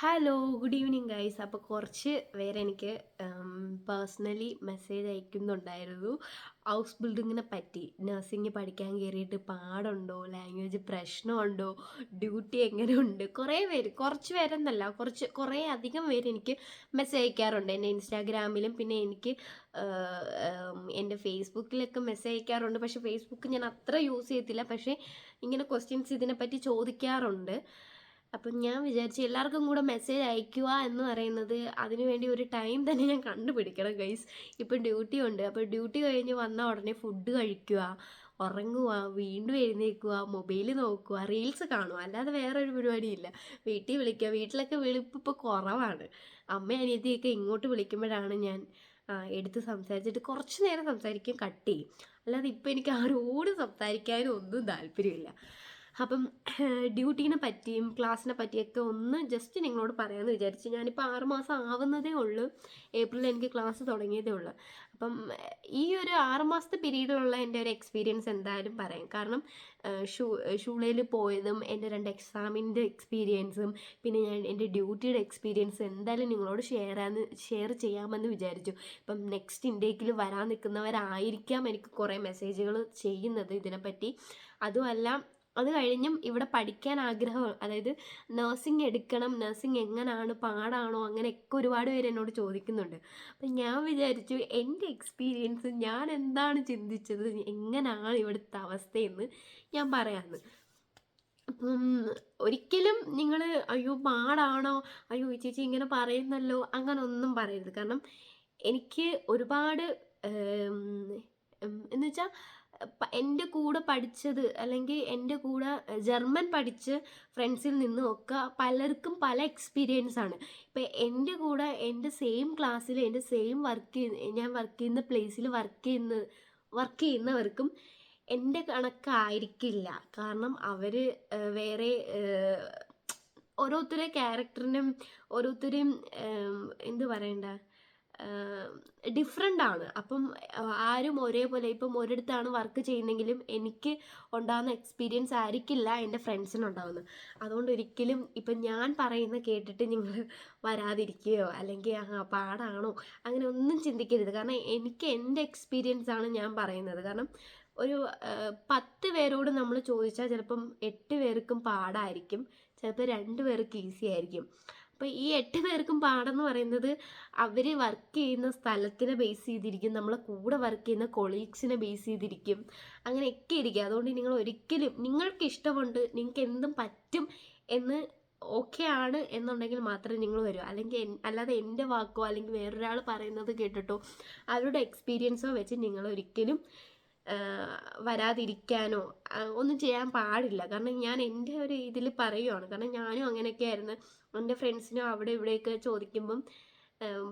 Hello good evening guys അപ്പോൾ കുറച്ച് പേര് എനിക്ക് പേഴ്സണലി മെസ്സേജ് അയക്കുന്നുണ്ടായിരുന്നു. ഹൗസ് ബിൽഡിങ്ങിനെ പറ്റി. നഴ്സിംഗ് പഠിക്കാൻ കയറിയിട്ട് പാടുണ്ടോ? ലാംഗ്വേജ് പ്രശ്നമുണ്ടോ? ഡ്യൂട്ടി എങ്ങനെയുണ്ട്? കുറേ പേര് കുറച്ച് പേരെന്നല്ല കുറച്ച് കുറേ അധികം പേര് എനിക്ക് മെസ്സേജ് അയക്കാറുണ്ട്. എന്റെ ഇൻസ്റ്റാഗ്രാമിലും പിന്നെ എനിക്ക് എന്റെ ഫേസ്ബുക്കിലൊക്കെ മെസ്സേജ് അയക്കാറുണ്ട്. പക്ഷേ ഫേസ്ബുക്ക് ഞാൻ അത്ര യൂസ് ചെയ്യത്തില്ല. പക്ഷേ ഇങ്ങനെ ക്വസ്റ്റ്യൻസ് ഇതിനെപ്പറ്റി ചോദിക്കാറുണ്ട്. അപ്പം ഞാൻ വിചാരിച്ചു എല്ലാവർക്കും കൂടെ മെസ്സേജ് അയക്കുക എന്ന് പറയുന്നത് അതിനുവേണ്ടി ഒരു ടൈം തന്നെ ഞാൻ കണ്ടുപിടിക്കണം ഗൈസ്. ഇപ്പം ഡ്യൂട്ടി ഉണ്ട്. അപ്പോൾ ഡ്യൂട്ടി കഴിഞ്ഞ് വന്ന ഉടനെ ഫുഡ് കഴിക്കുക ഉറങ്ങുക വീണ്ടും എഴുന്നേൽക്കുക മൊബൈൽ നോക്കുക റീൽസ് കാണുക. അല്ലാതെ വേറെ ഒരു പരിപാടിയില്ല. വീട്ടിൽ വിളിക്കുക. വീട്ടിലൊക്കെ വിളിപ്പ് ഇപ്പോൾ കുറവാണ്. അമ്മ അനിയത്തിയൊക്കെ ഇങ്ങോട്ട് വിളിക്കുമ്പോഴാണ് ഞാൻ എടുത്ത് സംസാരിച്ചിട്ട് കുറച്ച് നേരം സംസാരിക്കും കട്ട് ചെയ്യും. അല്ലാതെ ഇപ്പോൾ എനിക്ക് ആരോടും സംസാരിക്കാനും ഒന്നും താല്പര്യമില്ല. അപ്പം ഡ്യൂട്ടീനെ പറ്റിയും ക്ലാസ്സിനെ പറ്റിയൊക്കെ ഒന്ന് ജസ്റ്റ് നിങ്ങളോട് പറയാമെന്ന് വിചാരിച്ചു ഞാനിപ്പോൾ ആറുമാസം ആവുന്നതേ ഉള്ളൂ. ഏപ്രിൽ എനിക്ക് ക്ലാസ് തുടങ്ങിയതേ ഉള്ളൂ. അപ്പം ഈ ഒരു ആറുമാസത്തെ പീരീഡിലുള്ള എന്റെ ഒരു എക്സ്പീരിയൻസ് എന്തായാലും പറയാം. കാരണം ഷൂ ഷൂളയിൽ പോയതും എന്റെ രണ്ട് എക്സാമിന്റെ എക്സ്പീരിയൻസും പിന്നെ ഞാൻ എന്റെ ഡ്യൂട്ടിയുടെ എക്സ്പീരിയൻസ് എന്തായാലും നിങ്ങളോട് ഷെയർ ആന്ന് ഷെയർ ചെയ്യാമെന്ന് വിചാരിച്ചു. ഇപ്പം നെക്സ്റ്റ് ഇൻഡേക്കിൽ വരാൻ നിൽക്കുന്നവരായിരിക്കാം എനിക്ക് കുറേ മെസ്സേജുകൾ ചെയ്യുന്നത് ഇതിനെപ്പറ്റി. അതുമല്ല അത് കഴിഞ്ഞും ഇവിടെ പഠിക്കാൻ ആഗ്രഹം അതായത് നഴ്സിംഗ് എടുക്കണം നഴ്സിംഗ് എങ്ങനെയാണ് പാടാണോ അങ്ങനെയൊക്കെ ഒരുപാട് പേര് എന്നോട് ചോദിക്കുന്നുണ്ട്. അപ്പം ഞാൻ വിചാരിച്ചു എന്റെ എക്സ്പീരിയൻസ് ഞാൻ എന്താണ് ചിന്തിച്ചത് എങ്ങനെയാണ് ഇവിടുത്തെ അവസ്ഥയെന്ന് ഞാൻ പറയാമെന്ന് അപ്പം ഒരിക്കലും നിങ്ങൾ അയ്യോ പാടാണോ അയ്യോ ചേച്ചി ഇങ്ങനെ പറയുന്നല്ലോ അങ്ങനെ ഒന്നും പറയരുത്. കാരണം എനിക്ക് ഒരുപാട് എന്ന് വെച്ചാൽ എന്റെ കൂടെ പഠിച്ചത് അല്ലെങ്കിൽ എന്റെ കൂടെ ജർമ്മൻ പഠിച്ച് ഫ്രണ്ട്സിൽ നിന്നും ഒക്കെ പലർക്കും പല എക്സ്പീരിയൻസ് ആണ്. ഇപ്പം എന്റെ കൂടെ എന്റെ സെയിം ക്ലാസ്സിൽ എന്റെ സെയിം വർക്ക് ഞാൻ വർക്ക് ചെയ്യുന്ന പ്ലേസിൽ വർക്ക് ചെയ്യുന്ന വർക്ക് ചെയ്യുന്നവർക്കും എന്റെ കണക്കായിരിക്കില്ല കാരണം അവർ വേറെ ഓരോരുത്തരുടെ ക്യാരക്ടറിനും ഓരോരുത്തരെയും എന്ത് പറയണ്ട? ഡിഫറെന്റ് ആണ്. അപ്പം ആരും ഒരേപോലെ ഇപ്പം ഒരിടത്താണ് വർക്ക് ചെയ്യുന്നെങ്കിലും എനിക്ക് ഉണ്ടാകുന്ന എക്സ്പീരിയൻസ് ആയിരിക്കില്ല എന്റെ ഫ്രണ്ട്സിനുണ്ടാവുന്നത് അതുകൊണ്ട് ഒരിക്കലും ഇപ്പം ഞാൻ പറയുന്ന കേട്ടിട്ട് നിങ്ങൾ വരാതിരിക്കുകയോ അല്ലെങ്കിൽ ആ പാടാണോ അങ്ങനെ ഒന്നും ചിന്തിക്കരുത്. കാരണം എനിക്ക് എന്റെ എക്സ്പീരിയൻസ് ആണ് ഞാൻ പറയുന്നത്. കാരണം ഒരു പത്ത് പേരോട് നമ്മൾ ചോദിച്ചാൽ ചിലപ്പം എട്ട് പേർക്കും പാടായിരിക്കും. ചിലപ്പോൾ രണ്ട് പേർക്ക് ഈസി ആയിരിക്കും. അപ്പോൾ ഈ എട്ട് പേർക്കും പാടെന്ന് പറയുന്നത് അവർ വർക്ക് ചെയ്യുന്ന സ്ഥലത്തിനെ ബേസ് ചെയ്തിരിക്കും നമ്മളെ കൂടെ വർക്ക് ചെയ്യുന്ന കൊളീഗ്സിനെ ബേസ് ചെയ്തിരിക്കും അങ്ങനെയൊക്കെ ഇരിക്കും. അതുകൊണ്ട് നിങ്ങൾ ഒരിക്കലും നിങ്ങൾക്ക് ഇഷ്ടമുണ്ട് നിങ്ങൾക്ക് എന്തും പറ്റും എന്ന് ഓക്കെ ആണ് എന്നുണ്ടെങ്കിൽ മാത്രമേ നിങ്ങൾ വരൂ. അല്ലെങ്കിൽ അല്ലാതെ എന്റെ വാക്കോ അല്ലെങ്കിൽ വേറൊരാൾ പറയുന്നത് കേട്ടിട്ടോ അവരുടെ എക്സ്പീരിയൻസോ വെച്ച് നിങ്ങൾ ഒരിക്കലും വരാതിരിക്കാനോ ഒന്നും ചെയ്യാൻ പാടില്ല. കാരണം ഞാൻ എന്റെ ഒരു ഇതിൽ പറയുവാണ്. കാരണം ഞാനും അങ്ങനെയൊക്കെ ആയിരുന്നു. എന്റെ ഫ്രണ്ട്സിനും അവിടെ ഇവിടെയൊക്കെ ചോദിക്കുമ്പം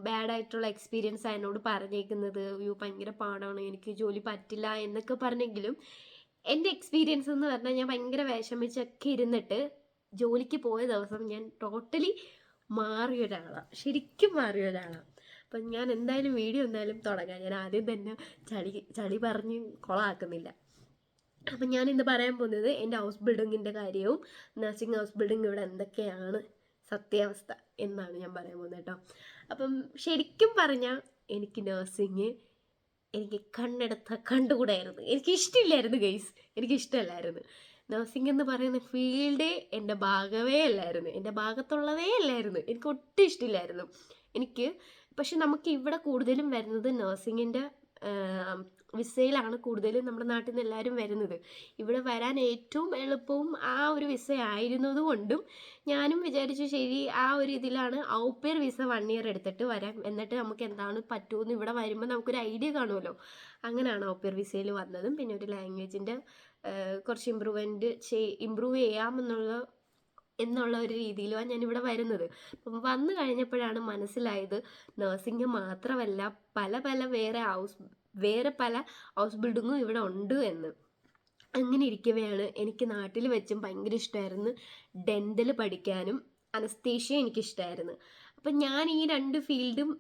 ബാഡ് ആയിട്ടുള്ള എക്സ്പീരിയൻസ് എന്നോട് പറഞ്ഞേക്കുന്നത്. അയ്യോ ഭയങ്കര പാടാണ്. എനിക്ക് ജോലി പറ്റില്ല എന്നൊക്കെ പറഞ്ഞെങ്കിലും എന്റെ എക്സ്പീരിയൻസ് എന്ന് പറഞ്ഞാൽ ഞാൻ ഭയങ്കര വിഷമിച്ചൊക്കെ ഇരുന്നിട്ട് ജോലിക്ക് പോയ ദിവസം ഞാൻ ടോട്ടലി മാറിയ ഒരാളാണ് ശരിക്കും മാറിയ ഒരാളാണ് അപ്പം ഞാൻ എന്തായാലും വീഡിയോ എന്തായാലും തുടങ്ങാം. ഞാൻ ആദ്യം തന്നെ ചളി ചളി പറഞ്ഞ് കൊളാക്കുന്നില്ല. അപ്പം ഞാൻ ഇന്ന് പറയാൻ പോകുന്നത് എന്റെ ഹൗസ് ബിൽഡിങ്ങിന്റെ കാര്യവും നഴ്സിംഗ് ഹൗസ് ബിൽഡിംഗ് ഇവിടെ എന്തൊക്കെയാണ് സത്യാവസ്ഥ എന്നാണ് ഞാൻ പറയാൻ പോകുന്നത് കേട്ടോ. അപ്പം ശരിക്കും പറഞ്ഞാൽ എനിക്ക് നഴ്സിങ് എനിക്ക് കണ്ണെടുത്ത കണ്ടുകൂടായിരുന്നു. എനിക്ക് ഇഷ്ടമില്ലായിരുന്നു ഗൈസ് എനിക്ക് ഇഷ്ടമല്ലായിരുന്നു. നഴ്സിംഗ് എന്ന് പറയുന്ന ഫീൽഡേ എന്റെ ഭാഗമേ അല്ലായിരുന്നു. എന്റെ ഭാഗത്തുള്ളതേ അല്ലായിരുന്നു. എനിക്ക് ഒട്ടും ഇഷ്ടമില്ലായിരുന്നു എനിക്ക് പക്ഷെ നമുക്ക് ഇവിടെ കൂടുതലും വരുന്നത് നഴ്സിങ്ങിന്റെ വിസയിലാണ് കൂടുതലും നമ്മുടെ നാട്ടിൽ നിന്ന് എല്ലാവരും വരുന്നത്. ഇവിടെ വരാൻ ഏറ്റവും എളുപ്പവും ആ ഒരു വിസ ആയിരുന്നതുകൊണ്ടും ഞാനും വിചാരിച്ചു ശരി ആ ഒരു ഇതിലാണ് ഔപ്പേർ വിസ വൺ ഇയർ എടുത്തിട്ട് വരാം. എന്നിട്ട് നമുക്ക് എന്താണ് പറ്റുമെന്ന് ഇവിടെ വരുമ്പോൾ നമുക്കൊരു ഐഡിയ കാണുമല്ലോ അങ്ങനെയാണ് ഔപ്പേർ വിസയിൽ വന്നതും. പിന്നെ ഒരു ലാംഗ്വേജിന്റെ കുറച്ച് ഇമ്പ്രൂവ്മെന്റ് ചെയ് ഇമ്പ്രൂവ് ചെയ്യാമെന്നുള്ള എന്നുള്ള ഒരു രീതിയിലാണ് ഞാനിവിടെ വരുന്നത്. അപ്പം വന്നു കഴിഞ്ഞപ്പോഴാണ് മനസ്സിലായത് നഴ്സിംഗ് മാത്രമല്ല പല പല വേറെ ഹൗസ് വേറെ പല ഹൗസ് ബിൽഡിങ്ങും ഇവിടെ ഉണ്ട് എന്ന്. അങ്ങനെ ഇരിക്കവെയാണ് എനിക്ക് നാട്ടിൽ വെച്ചും ഭയങ്കര ഇഷ്ടമായിരുന്നു ഡെന്റൽ പഠിക്കാനും അനസ്തേഷ്യ എനിക്കിഷ്ടമായിരുന്നു അപ്പം ഞാൻ ഈ രണ്ട് ഫീൽഡും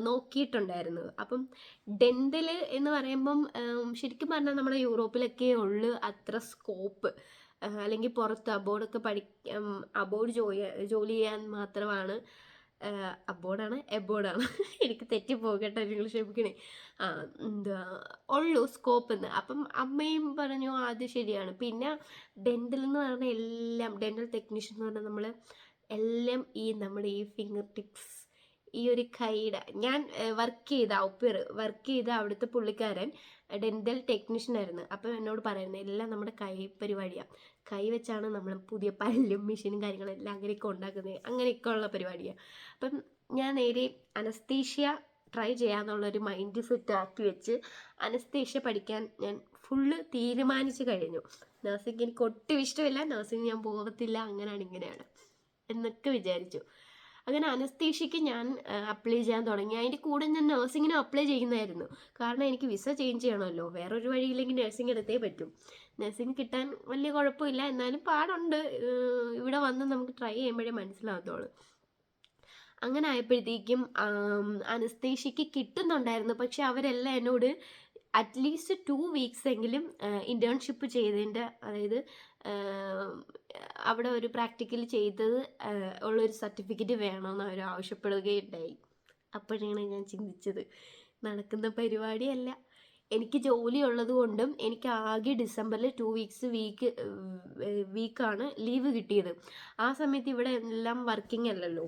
നോക്കിയിട്ടുണ്ടായിരുന്നു. അപ്പം ഡെന്റൽ എന്ന് പറയുമ്പം ശരിക്കും പറഞ്ഞാൽ നമ്മുടെ യൂറോപ്പിലൊക്കെ ഉള്ളു അത്ര സ്കോപ്പ് അല്ലെങ്കിൽ പുറത്ത് അബോർഡൊക്കെ പഠി അബോർഡ് ജോലി ജോലി ചെയ്യാൻ മാത്രമാണ് അബോർഡാണ് എബോർഡാണ്. എനിക്ക് തെറ്റിപ്പോകട്ടെ നിങ്ങൾ ക്ഷമിക്കണേ. ആ എന്താ ഉള്ളൂ സ്കോപ്പ് എന്ന് അപ്പം അമ്മയും പറഞ്ഞു അത് ശരിയാണ്. പിന്നെ ഡെന്റൽ എന്ന് പറഞ്ഞാൽ എല്ലാം ഡെന്റൽ ടെക്നീഷ്യൻ എന്ന് പറഞ്ഞാൽ നമ്മൾ എല്ലാം ഈ നമ്മുടെ ഈ ഫിംഗർ ടിപ്സ് ഈ ഒരു കൈയുടെ ഞാൻ വർക്ക് ചെയ്ത ഔപ്പിയർ വർക്ക് ചെയ്ത അവിടുത്തെ പുള്ളിക്കാരൻ ഡെന്റൽ ടെക്നീഷ്യൻ ആയിരുന്നു. അപ്പം എന്നോട് പറയുന്നത് എല്ലാം നമ്മുടെ കൈ പരിപാടിയാണ് കൈ വെച്ചാണ് നമ്മൾ പുതിയ പല്ലും മെഷീനും കാര്യങ്ങളെല്ലാം അങ്ങനെയൊക്കെ ഉണ്ടാക്കുന്നത് അങ്ങനെയൊക്കെ ഉള്ള പരിപാടിയാണ് അപ്പം ഞാൻ നേരെ അനസ്തീഷ്യ ട്രൈ ചെയ്യാന്നുള്ളൊരു മൈൻഡ് സെറ്റ് ആക്കി വെച്ച് അനസ്തീഷ്യ പഠിക്കാൻ ഞാൻ ഫുള്ള് തീരുമാനിച്ചു കഴിഞ്ഞു. നഴ്സിംഗ് എനിക്ക് ഒട്ടും ഇഷ്ടമില്ല. നഴ്സിംഗ് ഞാൻ പോകത്തില്ല അങ്ങനെയാണ് ഇങ്ങനെയാണ് എന്നൊക്കെ വിചാരിച്ചു. അങ്ങനെ അനസ്തീഷ്യക്ക് ഞാൻ അപ്ലൈ ചെയ്യാൻ തുടങ്ങി. അതിന്റെ കൂടെ ഞാൻ നഴ്സിങ്ങിനും അപ്ലൈ ചെയ്യുന്നതായിരുന്നു. കാരണം എനിക്ക് വിസ ചേഞ്ച് ചെയ്യണമല്ലോ. വേറൊരു വഴിയില്ലെങ്കിൽ നഴ്സിംഗ് എടുത്തേ പറ്റും. നഴ്സിംഗ് കിട്ടാൻ വലിയ കുഴപ്പമില്ല. എന്നാലും പാടുണ്ട്. ഇവിടെ വന്ന് നമുക്ക് ട്രൈ ചെയ്യുമ്പോഴേ മനസ്സിലാകത്തുള്ളൂ അങ്ങനെ ആയപ്പോഴത്തേക്കും അനസ്തേഷ്യക്ക് കിട്ടുന്നുണ്ടായിരുന്നു. പക്ഷെ അവരെല്ലാം എന്നോട് അറ്റ്ലീസ്റ്റ് ടു വീക്സ് എങ്കിലും ഇന്റേൺഷിപ്പ് ചെയ്തതിന്റെ അതായത് അവിടെ ഒരു പ്രാക്ടിക്കൽ ചെയ്തത് ഉള്ളൊരു സർട്ടിഫിക്കറ്റ് വേണമെന്ന് അവർ ആവശ്യപ്പെടുകയുണ്ടായി. അപ്പോഴാണ് ഞാൻ ചിന്തിച്ചത്. നടക്കുന്ന പരിപാടിയല്ല. എനിക്ക് ജോലി ഉള്ളത് കൊണ്ടും എനിക്ക് ആകെ ഡിസംബറിൽ ടു വീക്സ് വീക്ക് വീക്കാണ് ലീവ് കിട്ടിയത്. ആ സമയത്ത് ഇവിടെ എല്ലാം വർക്കിംഗ് അല്ലല്ലോ.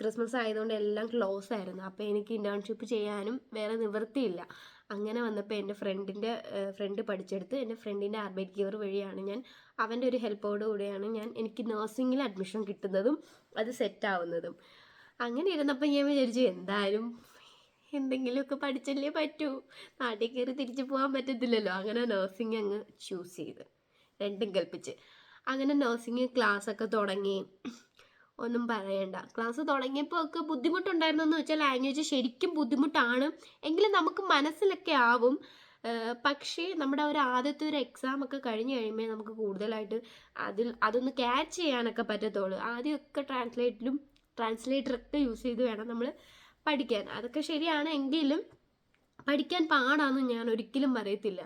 ക്രിസ്മസ് ആയതുകൊണ്ട് എല്ലാം ക്ലോസ് ആയിരുന്നു. അപ്പോൾ എനിക്ക് ഇന്റേൺഷിപ്പ് ചെയ്യാനും വേറെ നിവൃത്തിയില്ല. അങ്ങനെ വന്നപ്പോൾ എന്റെ ഫ്രണ്ടിന്റെ ഫ്രണ്ട് പഠിച്ചെടുത്ത് എന്റെ ഫ്രണ്ടിന്റെ ആർബൈറ്റ് ഗിവർ വഴിയാണ് ഞാൻ അവന്റെ ഒരു ഹെൽപ്പോട് കൂടെയാണ് ഞാൻ എനിക്ക് നേഴ്സിങ്ങിൽ അഡ്മിഷൻ കിട്ടുന്നതും അത് സെറ്റ് ആവുന്നതും. അങ്ങനെ ഇരുന്നപ്പോൾ ഞാൻ വിചാരിച്ചു എന്തായാലും എന്തെങ്കിലുമൊക്കെ പഠിച്ചല്ലേ പറ്റൂ. നാട്ടിൽ കയറി തിരിച്ചു പോകാൻ പറ്റത്തില്ലല്ലോ. അങ്ങനെ നഴ്സിംഗ് അങ്ങ് ചൂസ് ചെയ്ത്. രണ്ടും കൽപ്പിച്ച്. അങ്ങനെ നഴ്സിംഗ് ക്ലാസ്സൊക്കെ തുടങ്ങി. ഒന്നും പറയണ്ട. ക്ലാസ് തുടങ്ങിയപ്പോൾ ഒക്കെ ബുദ്ധിമുട്ടുണ്ടായിരുന്നു എന്ന് വെച്ചാൽ ലാംഗ്വേജ് ശരിക്കും ബുദ്ധിമുട്ടാണ്. എങ്കിലും നമുക്ക് മനസ്സിലൊക്കെ ആവും. പക്ഷേ നമ്മുടെ ഒരു ആദ്യത്തെ ഒരു എക്സാം ഒക്കെ കഴിഞ്ഞ് കഴിയുമ്പോൾ നമുക്ക് കൂടുതലായിട്ട് അതിൽ അതൊന്ന് ക്യാച്ച് ചെയ്യാനൊക്കെ പറ്റത്തുള്ളൂ. ആദ്യമൊക്കെ ട്രാൻസ്ലേറ്റിലും ട്രാൻസ്ലേറ്ററൊക്കെ യൂസ് ചെയ്ത് വേണം നമ്മൾ പഠിക്കാൻ. അതൊക്കെ ശരിയാണ്. എങ്കിലും പഠിക്കാൻ പാടാന്ന് ഞാൻ ഒരിക്കലും പറയത്തില്ല.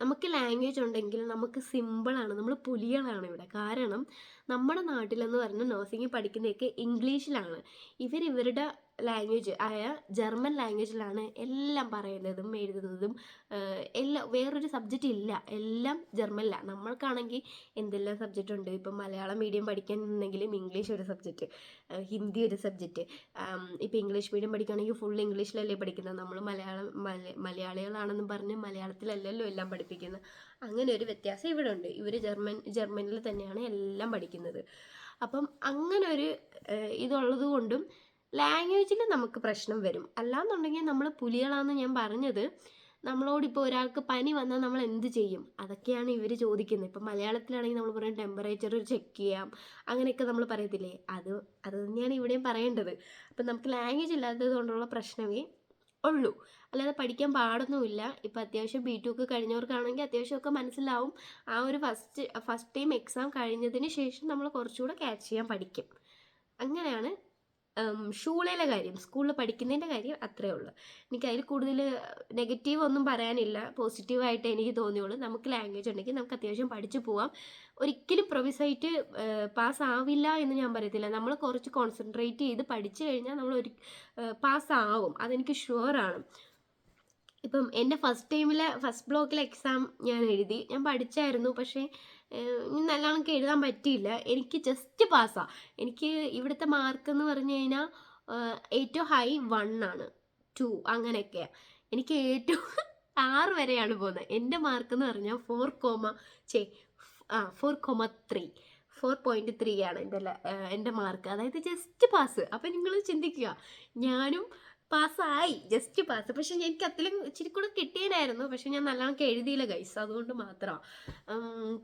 നമുക്ക് ലാംഗ്വേജ് ഉണ്ടെങ്കിൽ നമുക്ക് സിമ്പിളാണ് നമ്മൾ പുലികളാണ് ഇവിടെ. കാരണം നമ്മുടെ നാട്ടിലെന്ന് പറഞ്ഞാൽ നഴ്സിംഗ് പഠിക്കുന്നതൊക്കെ ഇംഗ്ലീഷിലാണ് ഇവർ ലാംഗ്വേജ് ആയ ജർമ്മൻ ലാംഗ്വേജിലാണ് എല്ലാം പറയുന്നതും എഴുതുന്നതും എല്ലാം വേറൊരു സബ്ജക്റ്റ് ഇല്ല. എല്ലാം ജർമ്മനിലാണ് നമ്മൾക്കാണെങ്കിൽ എന്തെല്ലാം സബ്ജക്റ്റ് ഉണ്ട്? ഇപ്പം മലയാളം മീഡിയം പഠിക്കാനുണ്ടെങ്കിലും ഇംഗ്ലീഷ് ഒരു സബ്ജക്റ്റ് ഹിന്ദി ഒരു സബ്ജക്റ്റ് ഇപ്പം ഇംഗ്ലീഷ് മീഡിയം പഠിക്കുകയാണെങ്കിൽ ഫുൾ ഇംഗ്ലീഷിലല്ലേ പഠിക്കുന്നത്? നമ്മൾ മലയാളം മല മലയാളികളാണെന്നും പറഞ്ഞ് മലയാളത്തിലല്ലല്ലോ എല്ലാം പഠിപ്പിക്കുന്നത് അങ്ങനെ ഒരു വ്യത്യാസം ഇവിടെ ഉണ്ട് ഇവർ ജർമ്മൻ ജർമ്മനിൽ തന്നെയാണ് എല്ലാം പഠിക്കുന്നത്. അപ്പം അങ്ങനെ ഒരു ഏഹ് ഇതുള്ളത് കൊണ്ടും ലാംഗ്വേജിൽ നമുക്ക് പ്രശ്നം വരും. അല്ലാന്നുണ്ടെങ്കിൽ നമ്മൾ പുലികളാണെന്ന് ഞാൻ പറഞ്ഞത് നമ്മളോടിപ്പോൾ ഒരാൾക്ക് പനി വന്നാൽ നമ്മൾ എന്ത് ചെയ്യും? അതൊക്കെയാണ് ഇവർ ചോദിക്കുന്നത്. ഇപ്പം മലയാളത്തിലാണെങ്കിൽ നമ്മൾ പറയും ടെമ്പറേച്ചർ ചെക്ക് ചെയ്യാം. അങ്ങനെയൊക്കെ നമ്മൾ പറയത്തില്ലേ? അത് അത് തന്നെയാണ് ഇവിടെയും പറയേണ്ടത്. അപ്പം നമുക്ക് ലാംഗ്വേജ് ഇല്ലാത്തത് കൊണ്ടുള്ള പ്രശ്നമേ ഉള്ളൂ. അല്ലാതെ പഠിക്കാൻ പാടൊന്നുമില്ല. ഇപ്പം അത്യാവശ്യം ബി ടു ഒക്കെ കഴിഞ്ഞവർക്കാണെങ്കിൽ അത്യാവശ്യമൊക്കെ മനസ്സിലാവും. ആ ഒരു ഫസ്റ്റ് ഫസ്റ്റ് ടൈം എക്സാം കഴിഞ്ഞതിന് ശേഷം നമ്മൾ കുറച്ചുകൂടെ ക്യാച്ച് ചെയ്യാൻ പഠിക്കും. അങ്ങനെയാണ് ഷൂളയിലെ കാര്യം സ്കൂളിൽ പഠിക്കുന്നതിന്റെ കാര്യം അത്രേ ഉള്ളൂ. എനിക്ക് അതിൽ കൂടുതൽ നെഗറ്റീവ് ഒന്നും പറയാനില്ല. പോസിറ്റീവായിട്ട് എനിക്ക് തോന്നിയുള്ളൂ. നമുക്ക് ലാംഗ്വേജ് ഉണ്ടെങ്കിൽ നമുക്ക് അത്യാവശ്യം പഠിച്ചു പോവാം. ഒരിക്കലും പ്രൊവിസായിട്ട് പാസ് ആവില്ല എന്ന് ഞാൻ പറയത്തില്ല. നമ്മൾ കുറച്ച് കോൺസെൻട്രേറ്റ് ചെയ്ത് പഠിച്ചു കഴിഞ്ഞാൽ നമ്മൾ ഒരു പാസ് ആവും. അതെനിക്ക് ഷുവറാണ് ഇപ്പം എന്റെ ഫസ്റ്റ് ടൈമിലെ ഫസ്റ്റ് ബ്ലോക്കിലെ എക്സാം ഞാൻ എഴുതി. ഞാൻ പഠിച്ചായിരുന്നു. പക്ഷേ നല്ലോണം എഴുതാൻ പറ്റിയില്ല. എനിക്ക് ജസ്റ്റ് പാസ്സാ എനിക്ക് ഇവിടുത്തെ മാർക്ക് എന്ന് പറഞ്ഞു കഴിഞ്ഞാൽ ഏറ്റവും ഹൈ വൺ ആണ്. ടു അങ്ങനെയൊക്കെയാണ് എനിക്ക് ഏറ്റവും ആറ് വരെയാണ് പോകുന്നത്. എന്റെ മാർക്ക് എന്ന് പറഞ്ഞാൽ ഫോർ കോമ ചേ ആ four comma three four point three ആണ് എന്റെ എന്റെ മാർക്ക് അതായത് ജസ്റ്റ് പാസ് അപ്പം നിങ്ങൾ ചിന്തിക്കുക. ഞാനും പാസ്സായി. ജസ്റ്റ് പാസ് പക്ഷെ എനിക്ക് അതിലും ഇച്ചിരി കൂടെ കിട്ടിയനായിരുന്നു. പക്ഷെ ഞാൻ നല്ലോണം എഴുതിയില്ല ഗൈസ് അതുകൊണ്ട് മാത്രമാണ്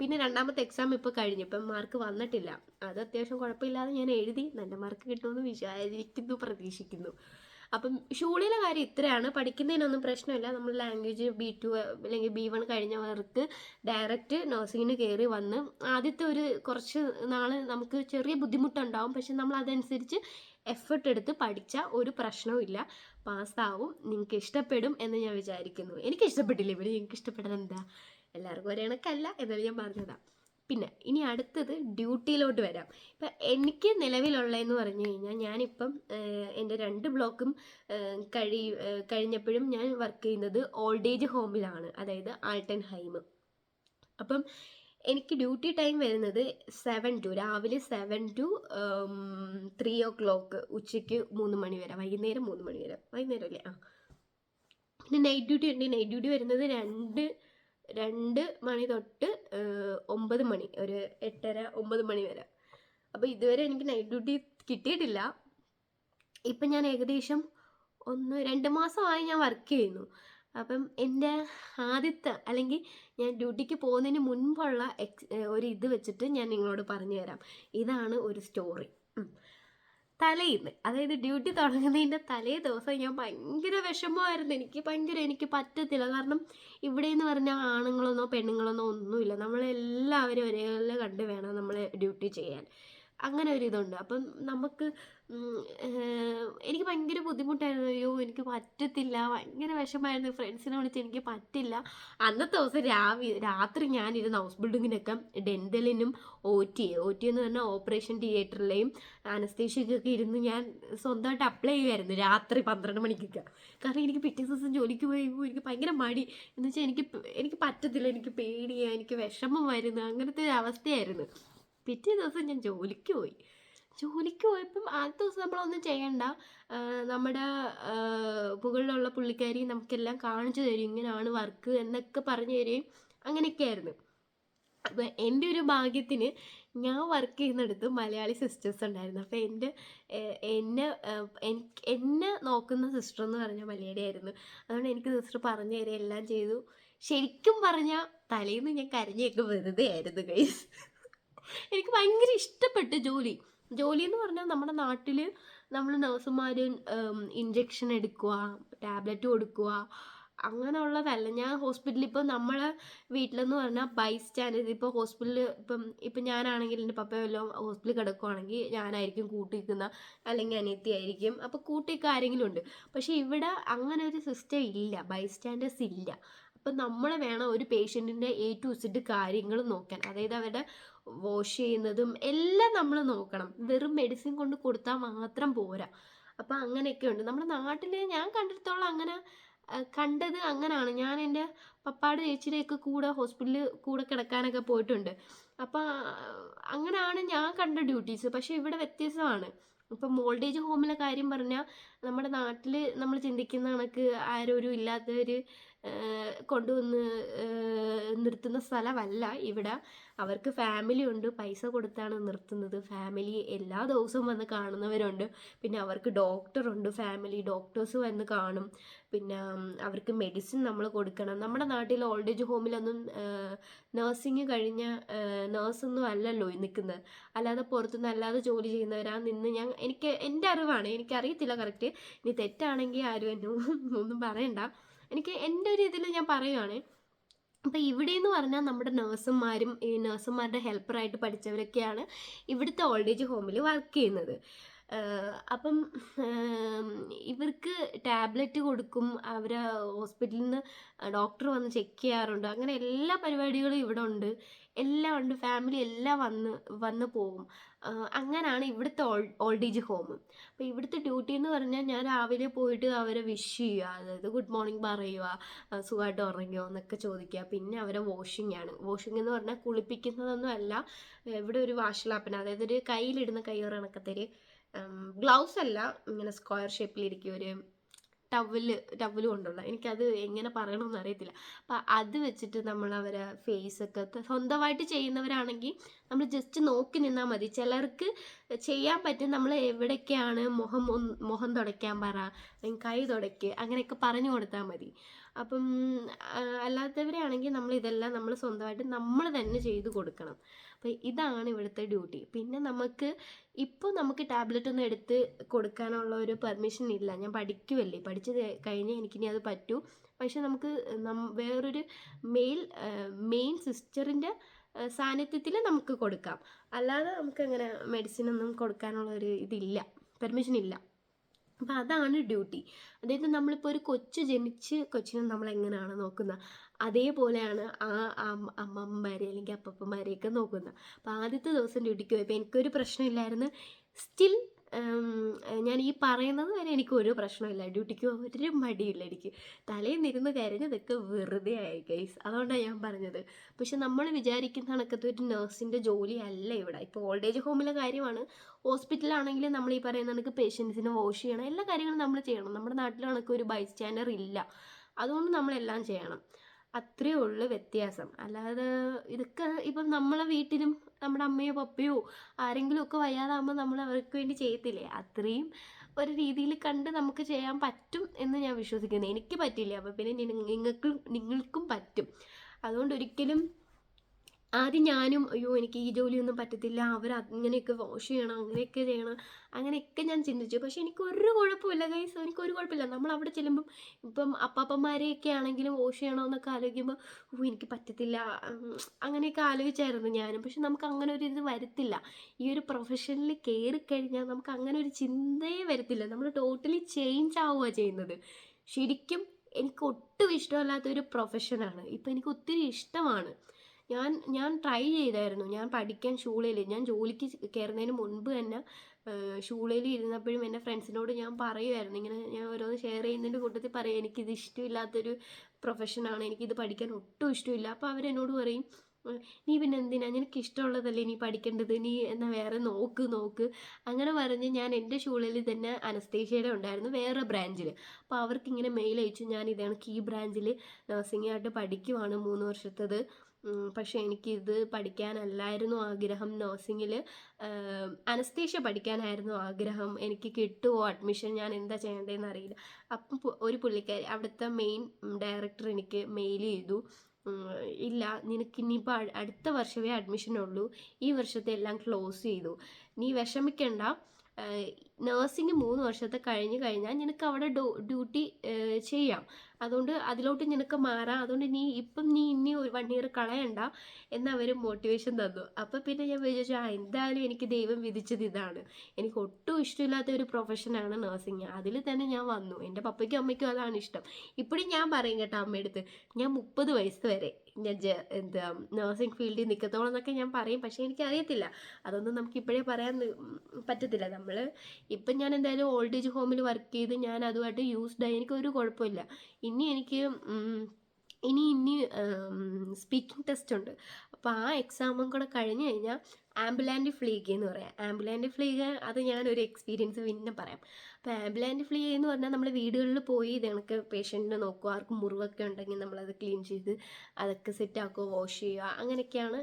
പിന്നെ രണ്ടാമത്തെ എക്സാം ഇപ്പോൾ കഴിഞ്ഞു. ഇപ്പം മാർക്ക് വന്നിട്ടില്ല. അത് അത്യാവശ്യം കുഴപ്പമില്ലാതെ ഞാൻ എഴുതി. നല്ല മാർക്ക് കിട്ടുമെന്ന് വിചാരിക്കുന്നു പ്രതീക്ഷിക്കുന്നു. അപ്പം ഷൂളിലെ കാര്യം ഇത്രയാണ്. പഠിക്കുന്നതിനൊന്നും പ്രശ്നമില്ല. നമ്മൾ ലാംഗ്വേജ് ബി ടു അല്ലെങ്കിൽ ബി വൺ കഴിഞ്ഞവർക്ക് ഡയറക്റ്റ് നഴ്സിങ്ങിന് കയറി വന്ന് ആദ്യത്തെ ഒരു കുറച്ച് നാൾ നമുക്ക് ചെറിയ ബുദ്ധിമുട്ടുണ്ടാവും. പക്ഷെ നമ്മൾ അതനുസരിച്ച് എഫർട്ട് എടുത്ത് പഠിച്ചാൽ ഒരു പ്രശ്നവും ഇല്ല. പാസ്സാവും നിങ്ങൾക്ക് ഇഷ്ടപ്പെടും എന്ന് ഞാൻ വിചാരിക്കുന്നു. എനിക്ക് ഇഷ്ടപ്പെട്ടില്ല? ഇവിടെ നിങ്ങൾക്ക് ഇഷ്ടപ്പെടണം എന്താ? എല്ലാവർക്കും ഒരേ കണക്കല്ല എന്നാലും ഞാൻ പറഞ്ഞതാ. പിന്നെ ഇനി അടുത്തത് ഡ്യൂട്ടിയിലോട്ട് വരാം. ഇപ്പം എനിക്ക് നിലവിലുള്ളതെന്ന് പറഞ്ഞു കഴിഞ്ഞാൽ ഞാനിപ്പം എന്റെ രണ്ട് ബ്ലോക്കും കഴി കഴിഞ്ഞപ്പോഴും ഞാൻ വർക്ക് ചെയ്യുന്നത് ഓൾഡ് ഏജ് ഹോമിലാണ് അതായത് ആൾട്ടൻ ഹൈം അപ്പം എനിക്ക് ഡ്യൂട്ടി ടൈം വരുന്നത് സെവൻ ടു രാവിലെ seven to three o'clock ഉച്ചയ്ക്ക് മൂന്ന് മണി വരെ വൈകുന്നേരം മൂന്ന് മണി വരെ. വൈകുന്നേരം അല്ലേ? ആ. പിന്നെ നൈറ്റ് ഡ്യൂട്ടി ഉണ്ട്. നൈറ്റ് ഡ്യൂട്ടി വരുന്നത് രണ്ട് രണ്ട് മണി തൊട്ട് ഒമ്പത് മണി ഒരു എട്ടര ഒമ്പത് മണി വരെ. അപ്പോൾ ഇതുവരെ എനിക്ക് നൈറ്റ് ഡ്യൂട്ടി കിട്ടിയിട്ടില്ല. ഇപ്പം ഞാൻ ഏകദേശം ഒന്ന് രണ്ട് മാസമായി ഞാൻ വർക്ക് ചെയ്യുന്നു. അപ്പം എന്റെ ആദ്യത്തെ അല്ലെങ്കിൽ ഞാൻ ഡ്യൂട്ടിക്ക് പോകുന്നതിന് മുൻപുള്ള എക്സ് ഒരു ഇത് വെച്ചിട്ട് ഞാൻ നിങ്ങളോട് പറഞ്ഞു തരാം. ഇതാണ് ഒരു സ്റ്റോറി. തലേന്ന് അതായത് ഡ്യൂട്ടി തുടങ്ങുന്നതിന്റെ തലേ ദിവസം ഞാൻ ഭയങ്കര വിഷമമായിരുന്നു. എനിക്ക് ഭയങ്കര എനിക്ക് പറ്റത്തില്ല. കാരണം ഇവിടെ എന്ന് പറഞ്ഞാൽ ആണുങ്ങളൊന്നോ പെണ്ണുങ്ങളൊന്നോ ഒന്നുമില്ല. നമ്മളെല്ലാവരും ഒരേപോലെ കണ്ട് വേണം നമ്മൾ ഡ്യൂട്ടി ചെയ്യാൻ. അങ്ങനെ ഒരു ഇതുണ്ട്. അപ്പം നമുക്ക് എനിക്ക് ഭയങ്കര ബുദ്ധിമുട്ടായിരുന്നു. അയ്യോ എനിക്ക് പറ്റത്തില്ല. ഭയങ്കര വിഷമായിരുന്നു ഫ്രണ്ട്സിനെ വിളിച്ച് എനിക്ക് പറ്റില്ല. അന്നത്തെ ദിവസം രാവി രാത്രി ഞാനിരുന്ന് ഹൗസ് ബിൽഡിങ്ങിനൊക്കെ ഡെന്തലിനും ഒ ടി ഒ ടി എന്ന് പറഞ്ഞാൽ ഓപ്പറേഷൻ തിയേറ്ററിലെയും അനസ്തേഷ്യക്കൊക്കെ ഇരുന്ന് ഞാൻ സ്വന്തമായിട്ട് അപ്ലൈ ചെയ്യുമായിരുന്നു രാത്രി പന്ത്രണ്ട് മണിക്കൊക്കെ. കാരണം എനിക്ക് പിറ്റേ ദിവസം ജോലിക്ക് പോയി എനിക്ക് ഭയങ്കര മടി. എന്ന് വെച്ചാൽ എനിക്ക് എനിക്ക് പറ്റത്തില്ല. എനിക്ക് പേടിയാണ് എനിക്ക് വിഷമമായിരുന്നു. അങ്ങനത്തെ ഒരു അവസ്ഥയായിരുന്നു. പിറ്റേ ദിവസം ഞാൻ ജോലിക്ക് പോയി. ജോലിക്ക് പോയപ്പം ആദ്യത്തെ ദിവസം നമ്മളൊന്നും ചെയ്യണ്ട. നമ്മുടെ മുകളിലുള്ള പുള്ളിക്കാരി നമുക്കെല്ലാം കാണിച്ചു തരും. ഇങ്ങനെയാണ് വർക്ക് എന്നൊക്കെ പറഞ്ഞു തരികയും അങ്ങനെയൊക്കെയായിരുന്നു അപ്പോൾ എന്റെ ഒരു ഭാഗ്യത്തിന് ഞാൻ വർക്ക് ചെയ്യുന്നിടത്ത് മലയാളി സിസ്റ്റേഴ്സ് ഉണ്ടായിരുന്നു. അപ്പോൾ എന്റെ എന്നെ എനിക്ക് എന്നെ നോക്കുന്ന സിസ്റ്റർ എന്ന് പറഞ്ഞാൽ മലയാളിയായിരുന്നു അതുകൊണ്ട് എനിക്ക് സിസ്റ്റർ പറഞ്ഞു തരിക എല്ലാം ചെയ്തു. ശരിക്കും പറഞ്ഞാൽ തലേന്ന് ഞാൻ കരഞ്ഞൊക്കെ വെറുതെ ആയിരുന്നു കൈസ് എനിക്ക് ഭയങ്കര ഇഷ്ടപ്പെട്ടു ജോലി. ജോലി എന്ന് പറഞ്ഞാൽ നമ്മുടെ നാട്ടിൽ നമ്മൾ നഴ്സുമാർ ഇഞ്ചക്ഷൻ എടുക്കുക ടാബ്ലറ്റ് കൊടുക്കുക അങ്ങനെയുള്ളതല്ല. ഞാൻ ഹോസ്പിറ്റലിൽ ഇപ്പോൾ നമ്മളെ വീട്ടിലെന്ന് പറഞ്ഞാൽ ബൈ സ്റ്റാൻഡ് ഇപ്പോൾ ഹോസ്പിറ്റലിൽ ഇപ്പം ഇപ്പം ഞാനാണെങ്കിൽ എന്റെ പപ്പ വല്ലതും ഹോസ്പിറ്റലിൽ കിടക്കുവാണെങ്കിൽ ഞാനായിരിക്കും കൂട്ടിക്കുന്ന അല്ലെങ്കിൽ അനിയത്തി ആയിരിക്കും. അപ്പോൾ കൂട്ടിയൊക്കെ ആരെങ്കിലും ഉണ്ട്. പക്ഷേ ഇവിടെ അങ്ങനെ ഒരു സിസ്റ്റം ഇല്ല. ബൈ സ്റ്റാൻഡേഴ്സ് ഇല്ല. അപ്പം നമ്മൾ വേണം ഒരു പേഷ്യന്റിന്റെ എ ടു സെഡ് കാര്യങ്ങൾ നോക്കാൻ. അതായത് അവരുടെ വാഷ് ചെയ്യുന്നതും എല്ലാം നമ്മൾ നോക്കണം. വെറും മെഡിസിൻ കൊണ്ട് കൊടുത്താൽ മാത്രം പോരാ. അപ്പം അങ്ങനെയൊക്കെ ഉണ്ട്. നമ്മുടെ നാട്ടിൽ ഞാൻ കണ്ടിടത്തോളം അങ്ങനെ കണ്ടത് അങ്ങനെയാണ് ഞാൻ എന്റെ പപ്പാട് ചേച്ചിയുടെയൊക്കെ കൂടെ ഹോസ്പിറ്റലിൽ കൂടെ കിടക്കാനൊക്കെ പോയിട്ടുണ്ട്. അപ്പം അങ്ങനെയാണ് ഞാൻ കണ്ട ഡ്യൂട്ടീസ്. പക്ഷേ ഇവിടെ വ്യത്യസ്തമാണ്. ഇപ്പം ഓൾഡേജ് ഹോമിലെ കാര്യം പറഞ്ഞാൽ നമ്മുടെ നാട്ടിൽ നമ്മൾ ചിന്തിക്കുന്ന കണക്ക് ആരോരും ഇല്ലാത്തവർ കൊണ്ടുവന്ന് നിർത്തുന്ന സ്ഥലമല്ല. ഇവിടെ അവർക്ക് ഫാമിലി ഉണ്ട്. പൈസ കൊടുത്താണ് നിർത്തുന്നത്. ഫാമിലി എല്ലാ ദിവസവും വന്ന് കാണുന്നവരുണ്ട്. പിന്നെ അവർക്ക് ഡോക്ടറുണ്ട് ഫാമിലി ഡോക്ടേഴ്സ് വന്ന് കാണും. പിന്നെ അവർക്ക് മെഡിസിൻ നമ്മൾ കൊടുക്കണം. നമ്മുടെ നാട്ടിൽ ഓൾഡ് ഏജ് ഹോമിലൊന്നും നേഴ്സിങ് കഴിഞ്ഞ നേഴ്സൊന്നും അല്ലല്ലോ നിൽക്കുന്നത്. അല്ലാതെ പുറത്തുനിന്ന് അല്ലാതെ ജോലി ചെയ്യുന്നവരാ നിന്ന് ഞാൻ എനിക്ക് എന്റെ അറിവാണ്. എനിക്കറിയത്തില്ല കറക്റ്റ് ഇനി തെറ്റാണെങ്കിൽ ആരും എന്നെ ഒന്നും പറയണ്ട. എനിക്ക് എന്റെ ഒരു ഇതിൽ ഞാൻ പറയുവാണ്. അപ്പോൾ ഇവിടെ എന്ന് പറഞ്ഞാൽ നമ്മുടെ നേഴ്സുമാരും ഈ നേഴ്സുമാരുടെ ഹെൽപ്പറായിട്ട് പഠിച്ചവരൊക്കെയാണ് ഇവിടുത്തെ ഓൾഡ് ഏജ് ഹോമിൽ വർക്ക് ചെയ്യുന്നത്. അപ്പം ഇവർക്ക് ടാബ്ലറ്റ് കൊടുക്കും അവരെ ഹോസ്പിറ്റലിൽ നിന്ന് ഡോക്ടർ വന്ന് ചെക്ക് ചെയ്യാറുണ്ട്. അങ്ങനെ എല്ലാ പരിപാടികളും ഇവിടെ ഉണ്ട് എല്ലാം ഉണ്ട് ഫാമിലി എല്ലാം വന്ന് വന്ന് പോകും. അങ്ങനെയാണ് ഇവിടുത്തെ ഓൾഡ് ഏജ് ഹോം അപ്പോൾ ഇവിടുത്തെ ഡ്യൂട്ടി എന്ന് പറഞ്ഞാൽ ഞാൻ രാവിലെ പോയിട്ട് അവരെ വിഷ് ചെയ്യുക. അതായത് ഗുഡ് മോർണിംഗ് പറയുക സുഖമായിട്ട് ഉറങ്ങിയോ എന്നൊക്കെ ചോദിക്കുക. പിന്നെ അവരെ വാഷിംഗ് ആണ്. വാഷിംഗ് എന്ന് പറഞ്ഞാൽ കുളിപ്പിക്കുന്നതൊന്നും അല്ല. ഇവിടെ ഒരു വാഷിലാപ്പിന് അതായത് ഒരു കയ്യിലിടുന്ന കയ്യോറ് കണക്കത്തിൽ ഗ്ലൗസ് അല്ല. ഇങ്ങനെ സ്ക്വയർ ഷേപ്പിലിരിക്കും ഒരു ടവൽ ടവൽ കൊണ്ടുള്ള. എനിക്കത് എങ്ങനെ പറയണമെന്ന് അറിയത്തില്ല. അപ്പം അത് വെച്ചിട്ട് നമ്മൾ അവരെ ഫേസൊക്കെ സ്വന്തമായിട്ട് ചെയ്യുന്നവരാണെങ്കിൽ നമ്മൾ ജസ്റ്റ് നോക്കി നിന്നാൽ മതി. ചിലർക്ക് ചെയ്യാൻ പറ്റും നമ്മൾ എവിടെയൊക്കെയാണ് മുഖം മുഖം തുടയ്ക്കാൻ പറ കൈ തുടയ്ക്ക് അങ്ങനെയൊക്കെ പറഞ്ഞു കൊടുത്താൽ മതി. അപ്പം അല്ലാത്തവരെയാണെങ്കിൽ നമ്മൾ ഇതെല്ലാം നമ്മൾ സ്വന്തമായിട്ട് നമ്മൾ തന്നെ ചെയ്ത് കൊടുക്കണം. അപ്പം ഇതാണ് ഇവിടുത്തെ ഡ്യൂട്ടി. പിന്നെ നമുക്ക് ഇപ്പോൾ നമുക്ക് ടാബ്ലറ്റ് ഒന്നും എടുത്ത് കൊടുക്കാനുള്ള ഒരു പെർമിഷൻ ഇല്ല. ഞാൻ പഠിക്കുമല്ലേ പഠിച്ച് കഴിഞ്ഞ് എനിക്കിനി അത് പറ്റൂ. പക്ഷെ നമുക്ക് വേറൊരു മെയിൽ മെയിൻ സിസ്റ്ററിന്റെ സാന്നിധ്യത്തിൽ നമുക്ക് കൊടുക്കാം. അല്ലാതെ നമുക്ക് അങ്ങനെ മെഡിസിൻ ഒന്നും കൊടുക്കാനുള്ള ഒരു ഇതില്ല. പെർമിഷൻ ഇല്ല. അപ്പം അതാണ് ഡ്യൂട്ടി. അതായത് നമ്മളിപ്പോൾ ഒരു കൊച്ചു ജനിച്ച് കൊച്ചിനെ നമ്മൾ എങ്ങനെയാണ് നോക്കുന്നത്? അതേപോലെയാണ് ആ അമ്മമ്മമാരെ അല്ലെങ്കിൽ അപ്പപ്പന്മാരെയൊക്കെ നോക്കുന്നത്. അപ്പോൾ ആദ്യത്തെ ദിവസം ഡ്യൂട്ടിക്ക് പോയപ്പോൾ എനിക്കൊരു പ്രശ്നമില്ലായിരുന്നു. സ്റ്റിൽ ഞാൻ ഈ പറയുന്നത് വരെ എനിക്ക് ഒരു പ്രശ്നമില്ല ഡ്യൂട്ടിക്ക് ഒരു മടിയില്ല എനിക്ക്. തലയിൽ നിന്നിരുന്ന് കരഞ്ഞതൊക്കെ വെറുതെ ആയി ഗൈസ് അതുകൊണ്ടാണ് ഞാൻ പറഞ്ഞത്. പക്ഷെ നമ്മൾ വിചാരിക്കുന്ന കണക്കത്തെ ഒരു നേഴ്സിന്റെ ജോലി അല്ല ഇവിടെ. ഇപ്പോൾ ഓൾഡ് ഏജ് ഹോമിലെ കാര്യമാണ്. ഹോസ്പിറ്റലാണെങ്കിൽ നമ്മൾ ഈ പറയുന്ന കണക്ക് പേഷ്യൻസിന് വാഷ് ചെയ്യണം. എല്ലാ കാര്യങ്ങളും നമ്മൾ ചെയ്യണം. നമ്മുടെ നാട്ടിൽ കണക്ക് ഒരു ബൈ സ്റ്റാൻഡർ ഇല്ല. അതുകൊണ്ട് നമ്മളെല്ലാം ചെയ്യണം. അത്രയേ ഉള്ളൂ വ്യത്യാസം. അല്ലാതെ ഇതൊക്കെ ഇപ്പം നമ്മളെ വീട്ടിലും നമ്മുടെ അമ്മയോ പപ്പയോ ആരെങ്കിലും ഒക്കെ വയ്യാതാകുമ്പോൾ നമ്മൾ അവർക്ക് വേണ്ടി ചെയ്യത്തില്ലേ? അത്രയും ഒരു രീതിയിൽ കണ്ട് നമുക്ക് ചെയ്യാൻ പറ്റും എന്ന് ഞാൻ വിശ്വസിക്കുന്നു. എനിക്ക് പറ്റില്ല. അപ്പോൾ പിന്നെ നിങ്ങൾക്കും നിങ്ങൾക്കും പറ്റും. അതുകൊണ്ട് ഒരിക്കലും ആദ്യം ഞാനും അയ്യോ എനിക്ക് ഈ ജോലിയൊന്നും പറ്റത്തില്ല. അവർ അങ്ങനെയൊക്കെ വാഷ് ചെയ്യണം അങ്ങനെയൊക്കെ ചെയ്യണം. അങ്ങനെയൊക്കെ ഞാൻ ചിന്തിച്ചു. പക്ഷെ എനിക്ക് ഒരു കുഴപ്പമില്ല ഗൈസ് എനിക്ക് ഒരു കുഴപ്പമില്ല. നമ്മൾ അവിടെ ചെല്ലുമ്പം ഇപ്പം അപ്പാപ്പന്മാരെയൊക്കെ ആണെങ്കിലും വാഷ് ചെയ്യണമെന്നൊക്കെ ആലോചിക്കുമ്പോൾ ഓ എനിക്ക് പറ്റത്തില്ല. അങ്ങനെയൊക്കെ ആലോചിച്ചായിരുന്നു ഞാനും. പക്ഷെ നമുക്ക് അങ്ങനെ ഒരു ഇത് വരത്തില്ല. ഈ ഒരു പ്രൊഫഷനിൽ കയറി കഴിഞ്ഞാൽ നമുക്ക് അങ്ങനെ ഒരു ചിന്തയെ വരത്തില്ല. നമ്മൾ ടോട്ടലി ചേഞ്ച് ആവുക ചെയ്യുന്നത്. ശരിക്കും എനിക്ക് ഒട്ടും ഇഷ്ടമല്ലാത്ത ഒരു പ്രൊഫഷനാണ് ഇപ്പം എനിക്ക് ഒത്തിരി ഇഷ്ടമാണ്. ഞാൻ ഞാൻ ട്രൈ ചെയ്തായിരുന്നു. ഞാൻ പഠിക്കാൻ ഷൂളയിൽ ഞാൻ ജോലിക്ക് കയറുന്നതിന് മുൻപ് തന്നെ ഷൂളയിൽ ഇരുന്നപ്പോഴും എന്റെ ഫ്രണ്ട്സിനോട് ഞാൻ പറയുമായിരുന്നു ഇങ്ങനെ ഞാൻ ഓരോന്ന് ഷെയർ ചെയ്യുന്നതിന്റെ കൂട്ടത്തിൽ പറയും എനിക്കിത് ഇഷ്ടമില്ലാത്തൊരു പ്രൊഫഷനാണ് എനിക്കിത് പഠിക്കാൻ ഒട്ടും ഇഷ്ടമില്ല. അപ്പോൾ അവരെന്നോട് പറയും നീ പിന്നെ എന്തിനാ? നിനക്ക് ഇഷ്ടമുള്ളതല്ലേ നീ പഠിക്കേണ്ടത്? നീ എന്നാൽ വേറെ നോക്ക് നോക്ക്. അങ്ങനെ പറഞ്ഞ് ഞാൻ എന്റെ ഷൂളിൽ തന്നെ അനസ്തേഷ്യയുടെ ഉണ്ടായിരുന്നു വേറെ ബ്രാഞ്ചിൽ അപ്പോൾ അവർക്ക് ഇങ്ങനെ മെയിൽ അയച്ചു ഞാൻ ഇതാണ് കീ ബ്രാഞ്ചിൽ നഴ്സിംഗ് ആയിട്ട് പഠിക്കുവാണ് മൂന്ന് വർഷത്തത്. പക്ഷേ എനിക്കിത് പഠിക്കാനല്ലായിരുന്നു ആഗ്രഹം. നഴ്സിങ്ങിൽ അനസ്തേഷ്യ പഠിക്കാനായിരുന്നു ആഗ്രഹം. എനിക്ക് കിട്ടുമോ അഡ്മിഷൻ? ഞാൻ എന്താ ചെയ്യേണ്ടതെന്ന് അറിയില്ല. അപ്പം ഒരു പുള്ളിക്കാരി അവിടുത്തെ മെയിൻ ഡയറക്ടർ എനിക്ക് മെയിൽ ചെയ്തു. ഇല്ല നിനക്ക് ഇനിയിപ്പോൾ അടുത്ത വർഷമേ അഡ്മിഷൻ ഉള്ളൂ ഈ വർഷത്തെ എല്ലാം ക്ലോസ് ചെയ്തു. നീ വിഷമിക്കണ്ട. നേഴ്സിംഗ് മൂന്ന് വർഷത്തെ കഴിഞ്ഞ് കഴിഞ്ഞാൽ നിനക്ക് അവിടെ ഡ്യൂട്ടി ചെയ്യാം. അതുകൊണ്ട് അതിലോട്ട് നിനക്ക് മാറാം. അതുകൊണ്ട് നീ ഇപ്പം നീ ഇനി ഒരു വൺ ഇയർ കളയണ്ട എന്ന് അവർ മോട്ടിവേഷൻ തന്നു. അപ്പം പിന്നെ ഞാൻ വിചാരിച്ചു ആ എന്തായാലും എനിക്ക് ദൈവം വിധിച്ചത് ഇതാണ്. എനിക്ക് ഒട്ടും ഇഷ്ടമില്ലാത്ത ഒരു പ്രൊഫഷനാണ് നഴ്സിംഗ് അതിൽ തന്നെ ഞാൻ വന്നു. എന്റെ പപ്പയ്ക്കും അമ്മയ്ക്കും അതാണ് ഇഷ്ടം. ഇപ്പോഴും ഞാൻ പറയും കേട്ടോ അമ്മയടുത്ത് ഞാൻ മുപ്പത് വയസ്സ് വരെ ഞാൻ എന്താ നഴ്സിംഗ് ഫീൽഡിൽ നിൽക്കത്തോളം എന്നൊക്കെ ഞാൻ പറയും. പക്ഷേ എനിക്കറിയത്തില്ല. അതൊന്നും നമുക്ക് ഇപ്പോഴേ പറയാൻ പറ്റത്തില്ല. നമ്മൾ ഇപ്പം ഞാൻ എന്തായാലും ഓൾഡ് ഏജ് ഹോമിൽ വർക്ക് ചെയ്ത് ഞാൻ അതുമായിട്ട് യൂസ്ഡ് ആയി. എനിക്ക് ഒരു കുഴപ്പമില്ല. ഇനി എനിക്ക് ഇനി ഇനി സ്പീക്കിംഗ് ടെസ്റ്റ് ഉണ്ട്. അപ്പോൾ ആ എക്സാമും കൂടെ കഴിഞ്ഞ് കഴിഞ്ഞാൽ ആംബുലാൻഡ് ഫ്ലീഗ് എന്ന് പറയാം. ആംബുലാൻഡ് ഫ്ലീഗ് അത് ഞാനൊരു എക്സ്പീരിയൻസ് പിന്നെ പറയാം. അപ്പോൾ ആംബുലാൻഡ് ഫ്ലീഗ് എന്ന് പറഞ്ഞാൽ നമ്മൾ വീടുകളിൽ പോയി ഇത് കണക്ക് പേഷ്യന്റിനെ നോക്കുക ആർക്കും മുറിവൊക്കെ ഉണ്ടെങ്കിൽ നമ്മളത് ക്ലീൻ ചെയ്ത് അതൊക്കെ സെറ്റാക്കുക വാഷ് ചെയ്യുക അങ്ങനെയൊക്കെയാണ്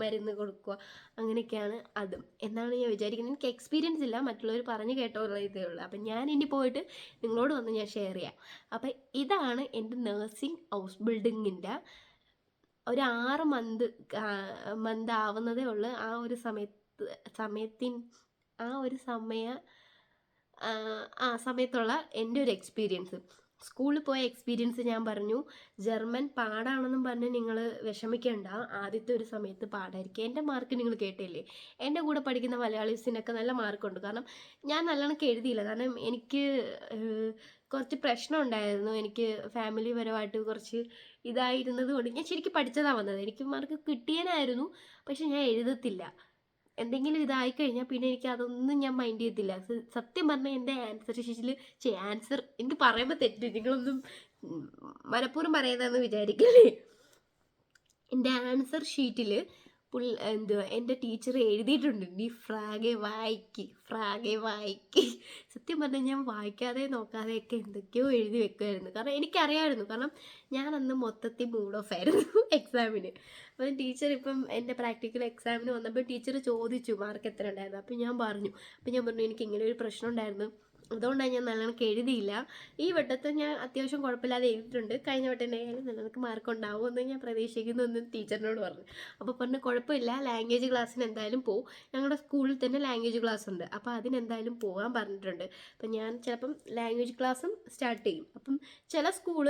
മരുന്ന് കൊടുക്കുക അങ്ങനെയൊക്കെയാണ് അതും. എന്നാണ് ഞാൻ വിചാരിക്കുന്നത്. എനിക്ക് എക്സ്പീരിയൻസ് ഇല്ല. മറ്റുള്ളവർ പറഞ്ഞു കേട്ടോളൂ ഇതേ ഉള്ളൂ. അപ്പം ഞാൻ ഇനി പോയിട്ട് നിങ്ങളോട് വന്ന് ഞാൻ ഷെയർ ചെയ്യാം. അപ്പം ഇതാണ് എന്റെ നേഴ്സിംഗ് ഹൗസ് ബിൽഡിങ്ങിന്റെ ഒരു ആറ് മന്ത് മന്ത് ആവുന്നതേ ഉള്ളൂ. ആ ഒരു സമയത്ത് സമയത്തിൻ ആ ഒരു സമയ ആ, സമയത്തുള്ള എന്റെ ഒരു എക്സ്പീരിയൻസ് സ്കൂളിൽ പോയ എക്സ്പീരിയൻസ് ഞാൻ പറഞ്ഞു ജർമ്മൻ പാടാണെന്നും പറഞ്ഞ് നിങ്ങൾ വിഷമിക്കേണ്ട. ആദ്യത്തെ ഒരു സമയത്ത് പാടായിരിക്കും. എന്റെ മാർക്ക് നിങ്ങൾ കേട്ടില്ലേ? എന്റെ കൂടെ പഠിക്കുന്ന മലയാളീസിനൊക്കെ നല്ല മാർക്കുണ്ട് കാരണം ഞാൻ നല്ലോണം എഴുതിയില്ല കാരണം എനിക്ക് കുറച്ച് പ്രശ്നം ഉണ്ടായിരുന്നു. എനിക്ക് ഫാമിലി പരമായിട്ട് കുറച്ച് ഇതായിരുന്നത് കൊണ്ട് ഞാൻ ശരിക്കും പഠിച്ചതാണ് വന്നത്. എനിക്ക് മാർക്ക് കിട്ടിയനായിരുന്നു. പക്ഷെ ഞാൻ എഴുതത്തില്ല. എന്തെങ്കിലും ഇതായി കഴിഞ്ഞാൽ പിന്നെ എനിക്ക് അതൊന്നും ഞാൻ മൈൻഡ് ചെയ്തില്ല സത്യം പറഞ്ഞാൽ എന്റെ ആൻസർ ചേ ആൻസർ എനിക്ക് പറയുമ്പോൾ തെറ്റ്. നിങ്ങളൊന്നും മനഃപൂർവം പറയുന്നതെന്ന് വിചാരിക്കല്ലേ? എന്റെ ആൻസർ ഷീറ്റിൽ പുൾ എന്തുവാ എന്റെ ടീച്ചർ എഴുതിയിട്ടുണ്ട്. നീ ഫ്രാഗെ വായിക്ക് ഫ്രാഗെ വായിക്ക്. സത്യം പറഞ്ഞാൽ ഞാൻ വായിക്കാതെ നോക്കാതെയൊക്കെ എന്തൊക്കെയോ എഴുതി വെക്കുമായിരുന്നു കാരണം എനിക്കറിയാമായിരുന്നു. കാരണം ഞാൻ അന്ന് മൊത്തത്തിൽ മൂഡ് ഓഫ് ആയിരുന്നു എക്സാമിന്. അപ്പം ടീച്ചർ ഇപ്പം എന്റെ പ്രാക്ടിക്കൽ എക്സാമിന് വന്നപ്പോൾ ടീച്ചർ ചോദിച്ചു മാർക്ക് എത്ര ഉണ്ടായിരുന്നു. അപ്പം ഞാൻ പറഞ്ഞു അപ്പം ഞാൻ പറഞ്ഞു എനിക്ക് ഇങ്ങനെ ഒരു പ്രശ്നം ഉണ്ടായിരുന്നു. അതുകൊണ്ടാണ് ഞാൻ നല്ലോണം എഴുതിയില്ല ഈ വട്ടത്തെ ഞാൻ അത്യാവശ്യം കുഴപ്പമില്ലാതെ എഴുതിയിട്ടുണ്ട്. കഴിഞ്ഞ വട്ടം ആയാലും നല്ലതൊക്കെ മാർക്ക് ഉണ്ടാവുമെന്ന് ഞാൻ പ്രതീക്ഷിക്കുന്നു എന്ന് ടീച്ചറിനോട് പറഞ്ഞു. അപ്പോൾ പറഞ്ഞു കുഴപ്പമില്ല ലാംഗ്വേജ് ക്ലാസ്സിന് എന്തായാലും പോകും ഞങ്ങളുടെ സ്കൂളിൽ തന്നെ ലാംഗ്വേജ് ക്ലാസ് ഉണ്ട്. അപ്പോൾ അതിനെന്തായാലും പോകാൻ പറഞ്ഞിട്ടുണ്ട്. അപ്പം ഞാൻ ചിലപ്പം ലാംഗ്വേജ് ക്ലാസ്സും സ്റ്റാർട്ട് ചെയ്യും. അപ്പം ചില സ്കൂൾ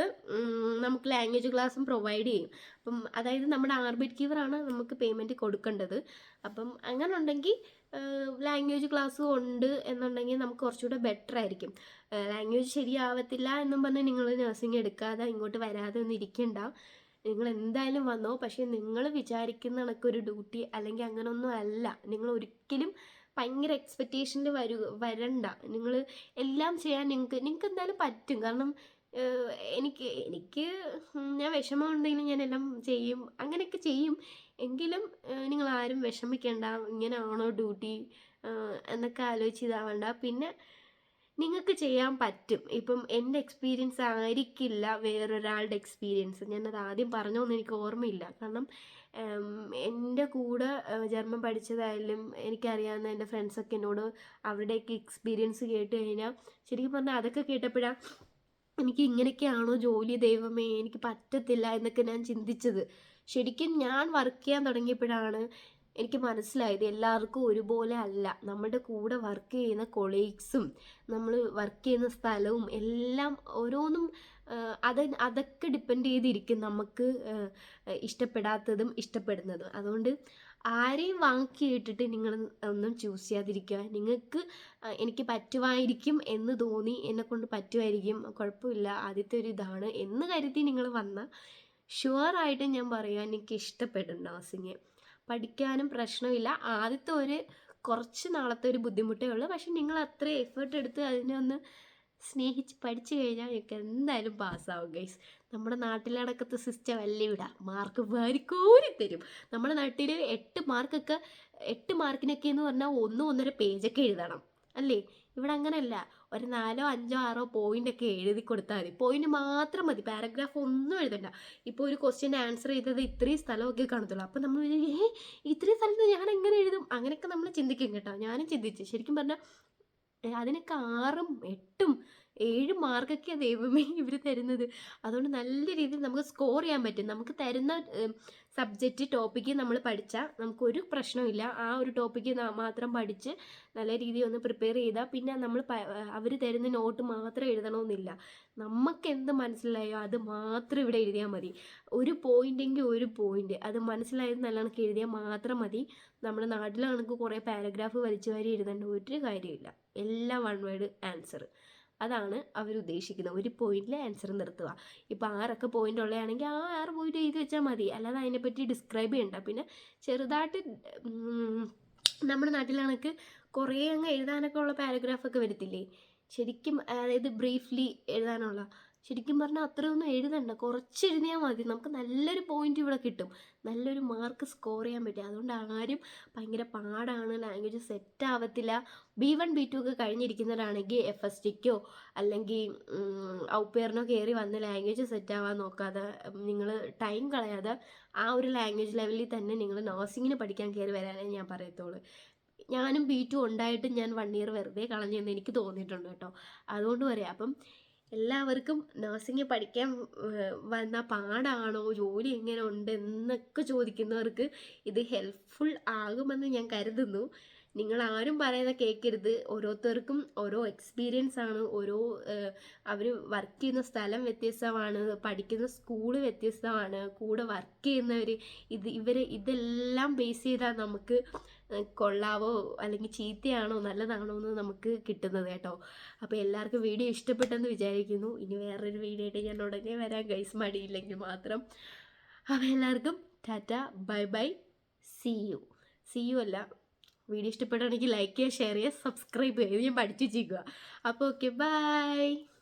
നമുക്ക് ലാംഗ്വേജ് ക്ലാസ്സും പ്രൊവൈഡ് ചെയ്യും. അപ്പം അതായത് നമ്മുടെ ആർബിറ്റ് കീവറാണ് നമുക്ക് പേയ്മെന്റ് കൊടുക്കേണ്ടത്. അപ്പം അങ്ങനെ ഉണ്ടെങ്കിൽ ലാംഗ്വേജ് ക്ലാസ്സും ഉണ്ട് എന്നുണ്ടെങ്കിൽ നമുക്ക് കുറച്ചുകൂടെ ബെറ്റർ ആയിരിക്കും. ലാംഗ്വേജ് ശരിയാവത്തില്ല എന്നും പറഞ്ഞ് നിങ്ങൾ നഴ്സിംഗ് എടുക്കാതെ ഇങ്ങോട്ട് വരാതെ ഒന്നും ഇരിക്കണ്ട. നിങ്ങൾ എന്തായാലും വന്നോ പക്ഷേ നിങ്ങൾ വിചാരിക്കുന്ന കണക്കൊരു ഡ്യൂട്ടി അല്ലെങ്കിൽ അങ്ങനൊന്നും അല്ല. നിങ്ങൾ ഒരിക്കലും ഭയങ്കര എക്സ്പെക്റ്റേഷനിൽ വരൂ വരണ്ട. നിങ്ങൾ എല്ലാം ചെയ്യാൻ നിങ്ങൾക്ക് നിങ്ങൾക്ക് എന്തായാലും പറ്റും. കാരണം എനിക്ക് എനിക്ക് ഞാൻ വിഷമം ഉണ്ടെങ്കിലും ഞാൻ എല്ലാം ചെയ്യും. അങ്ങനെയൊക്കെ ചെയ്യും. എങ്കിലും നിങ്ങൾ ആരും വിഷമിക്കേണ്ട. ഇങ്ങനെയാണോ ഡ്യൂട്ടി? എന്നൊക്കെ ആലോചിച്ച് ഇതാവണ്ട. പിന്നെ നിങ്ങൾക്ക് ചെയ്യാൻ പറ്റും. ഇപ്പം എന്റെ എക്സ്പീരിയൻസ് ആയിരിക്കില്ല വേറൊരാളുടെ എക്സ്പീരിയൻസ്. ഞാനത് ആദ്യം പറഞ്ഞോന്ന് എനിക്ക് ഓർമ്മയില്ല. കാരണം എന്റെ കൂടെ ജർമ്മൻ പഠിച്ചതായാലും എനിക്കറിയാവുന്ന എന്റെ ഫ്രണ്ട്സൊക്കെ എന്നോട് അവരുടെയൊക്കെ എക്സ്പീരിയൻസ് കേട്ട് കഴിഞ്ഞാൽ ശരിക്കും പറഞ്ഞാൽ അതൊക്കെ കേട്ടപ്പോഴാണ് എനിക്ക് ഇങ്ങനെയൊക്കെയാണോ ജോലി ദൈവമേ? എനിക്ക് പറ്റത്തില്ല എന്നൊക്കെ ഞാൻ ചിന്തിച്ചത്. ശരിക്കും ഞാൻ വർക്ക് ചെയ്യാൻ തുടങ്ങിയപ്പോഴാണ് എനിക്ക് മനസ്സിലായത് എല്ലാവർക്കും ഒരുപോലെ അല്ല. നമ്മുടെ കൂടെ വർക്ക് ചെയ്യുന്ന കൊളീഗ്സും നമ്മൾ വർക്ക് ചെയ്യുന്ന സ്ഥലവും എല്ലാം ഓരോന്നും അത് അതൊക്കെ ഡിപ്പെൻഡ് ചെയ്തിരിക്കും നമുക്ക് ഇഷ്ടപ്പെടാത്തതും ഇഷ്ടപ്പെടുന്നതും. അതുകൊണ്ട് ആരെയും വാക്കി കേട്ടിട്ട് നിങ്ങൾ ഒന്നും ചൂസ് ചെയ്യാതിരിക്കുക. നിങ്ങൾക്ക് എനിക്ക് പറ്റുമായിരിക്കും എന്ന് തോന്നി എന്നെക്കൊണ്ട് പറ്റുമായിരിക്കും കുഴപ്പമില്ല ആദ്യത്തെ ഒരു ഇതാണ് എന്ന് കരുതി നിങ്ങൾ വന്ന ഷുവറായിട്ടും ഞാൻ പറയുക എനിക്ക് ഇഷ്ടപ്പെടും നഴ്സിങ് പഠിക്കാനും പ്രശ്നമില്ല. ആദ്യത്തെ ഒരു കുറച്ച് നാളത്തെ ഒരു ബുദ്ധിമുട്ടേ ഉള്ളൂ. പക്ഷെ നിങ്ങൾ അത്ര എഫേർട്ട് എടുത്ത് അതിനെ ഒന്ന് സ്നേഹിച്ച് പഠിച്ചു കഴിഞ്ഞാൽ നിങ്ങൾക്ക് എന്തായാലും പാസ്സാവും ഗൈസ് നമ്മുടെ നാട്ടിലടക്കത്തെ സിസ്റ്റം അല്ലേ ഇവിടെ? മാർക്ക് വാരിക്കോരി തരും. നമ്മുടെ നാട്ടിൽ എട്ട് മാർക്കൊക്കെ എട്ട് മാർക്കിനൊക്കെ എന്ന് പറഞ്ഞാൽ ഒന്നും ഒന്നര പേജൊക്കെ എഴുതണം അല്ലേ? ഇവിടെ അങ്ങനെയല്ല ഒരു നാലോ അഞ്ചോ ആറോ പോയിന്റ് ഒക്കെ എഴുതി കൊടുത്താൽ മതി. പോയിന്റ് മാത്രം മതി. പാരഗ്രാഫ് ഒന്നും എഴുതണ്ട. ഇപ്പോൾ ഒരു ക്വസ്റ്റ്യൻ ആൻസർ ചെയ്തത് ഇത്രയും സ്ഥലമൊക്കെ കാണത്തുള്ളൂ. അപ്പോൾ നമ്മൾ ഏ ഇത്രയും സ്ഥലത്ത് ഞാൻ എങ്ങനെ എഴുതും? അങ്ങനെയൊക്കെ നമ്മൾ ചിന്തിക്കും കേട്ടോ. ഞാനും ചിന്തിച്ചു. ശരിക്കും പറഞ്ഞാൽ അതിനൊക്കെ ആറും എട്ടും ഏഴ് മാർക്കൊക്കെയാണ് ദൈവമേ ഇവർ തരുന്നത്. അതുകൊണ്ട് നല്ല രീതിയിൽ നമുക്ക് സ്കോർ ചെയ്യാൻ പറ്റും. നമുക്ക് തരുന്ന സബ്ജക്റ്റ് ടോപ്പിക്ക് നമ്മൾ പഠിച്ചാൽ നമുക്കൊരു പ്രശ്നമില്ല ആ ഒരു ടോപ്പിക്ക് മാത്രം പഠിച്ച് നല്ല രീതിയിൽ ഒന്ന് പ്രിപ്പയർ ചെയ്താൽ പിന്നെ നമ്മൾ അവർ തരുന്ന നോട്ട് മാത്രം എഴുതണമെന്നില്ല. നമുക്ക് എന്ത് മനസ്സിലായോ അത് മാത്രം ഇവിടെ എഴുതിയാൽ മതി. ഒരു പോയിന്റെങ്കിൽ ഒരു പോയിന്റ് അത് മനസ്സിലായത് നല്ല കണക്ക് എഴുതിയാൽ മാത്രം മതി. നമ്മുടെ നാട്ടിലാണെങ്കിൽ കുറേ പാരഗ്രാഫ് വലിച്ചു വാരി എഴുതേണ്ട ഒരു കാര്യമില്ല എല്ലാം വൺ വേർഡ് ആൻസർ അതാണ് അവർ ഉദ്ദേശിക്കുന്നത്. ഒരു പോയിന്റിലെ ആൻസർ നിർത്തുക. ഇപ്പോൾ ആറൊക്കെ പോയിന്റ് ഉള്ളതാണെങ്കിൽ ആ ആറ് പോയിന്റ് എഴുതി വെച്ചാൽ മതി. അല്ലാതെ അതിനെപ്പറ്റി ഡിസ്ക്രൈബ് ചെയ്യണ്ട. പിന്നെ ചെറുതായിട്ട് നമ്മുടെ നാട്ടിലാണെങ്കിൽ കുറേ അങ്ങ് എഴുതാനൊക്കെ ഉള്ള പാരഗ്രാഫൊക്കെ വരത്തില്ലേ? ശരിക്കും അതായത് ബ്രീഫ്ലി എഴുതാനുള്ള ശരിക്കും പറഞ്ഞാൽ അത്രയൊന്നും എഴുതണ്ട. കുറച്ച് എഴുതിയാൽ മതി. നമുക്ക് നല്ലൊരു പോയിന്റ് ഇവിടെ കിട്ടും. നല്ലൊരു മാർക്ക് സ്കോർ ചെയ്യാൻ പറ്റും. അതുകൊണ്ട് ആരും ഭയങ്കര പാടാണ് ലാംഗ്വേജ് സെറ്റ് ആവത്തില്ല. ബി വൺ ബി ടു ഒക്കെ കഴിഞ്ഞിരിക്കുന്നവരാണെങ്കിൽ എഫ് എസ് ടിക്കോ അല്ലെങ്കിൽ ഔപ്പേറിനോ കയറി വന്ന് ലാംഗ്വേജ് സെറ്റ് ആവാൻ നോക്കാതെ നിങ്ങൾ ടൈം കളയാതെ ആ ഒരു ലാംഗ്വേജ് ലെവലിൽ തന്നെ നിങ്ങൾ നഴ്സിങ്ങിന് പഠിക്കാൻ കയറി വരാനേ ഞാൻ പറയത്തുള്ളൂ. ഞാനും ബി ടു ഉണ്ടായിട്ട് ഞാൻ വൺ ഇയർ വെറുതെ കളഞ്ഞെന്ന് എനിക്ക് തോന്നിയിട്ടുണ്ട് കേട്ടോ. അതുകൊണ്ട് പറയാം. അപ്പം എല്ലാവർക്കും നഴ്സിംഗ് പഠിക്കാൻ വന്ന പാടാണോ? ജോലി എങ്ങനെ ഉണ്ട്? എന്നൊക്കെ ചോദിക്കുന്നവർക്ക് ഇത് ഹെൽപ്ഫുൾ ആകുമെന്ന് ഞാൻ കരുതുന്നു. നിങ്ങൾ ആരും പറയുന്ന കേൾക്കരുത് ഓരോരുത്തർക്കും ഓരോ എക്സ്പീരിയൻസ് ആണ്. ഓരോ അവർ വർക്ക് ചെയ്യുന്ന സ്ഥലം വ്യത്യസ്തമാണ്. പഠിക്കുന്ന സ്കൂൾ വ്യത്യസ്തമാണ്. കൂടെ വർക്ക് ചെയ്യുന്നവർ ഇത് ഇവർ ഇതെല്ലാം ബേസ് ചെയ്താൽ നമുക്ക് കൊള്ളാവോ? അല്ലെങ്കിൽ ചീത്തയാണോ? നല്ലതാണോ എന്ന് നമുക്ക് കിട്ടുന്നത് കേട്ടോ. അപ്പോൾ എല്ലാവർക്കും വീഡിയോ ഇഷ്ടപ്പെട്ടെന്ന് വിചാരിക്കുന്നു. ഇനി വേറൊരു വീഡിയോ ആയിട്ട് ഞാൻ ഉടനെ വരാൻ ഗൈസ് മടിയില്ലെങ്കിൽ മാത്രം. അപ്പോൾ എല്ലാവർക്കും tata bye bye. See you. See you അല്ല. വീഡിയോ ഇഷ്ടപ്പെടുകയാണെങ്കിൽ ലൈക്ക് ചെയ്യുക ഷെയർ ചെയ്യുക സബ്സ്ക്രൈബ് ചെയ്യുക. ഞാൻ പഠിച്ചു ചെയ്യുക അപ്പോൾ ഓക്കെ ബൈ.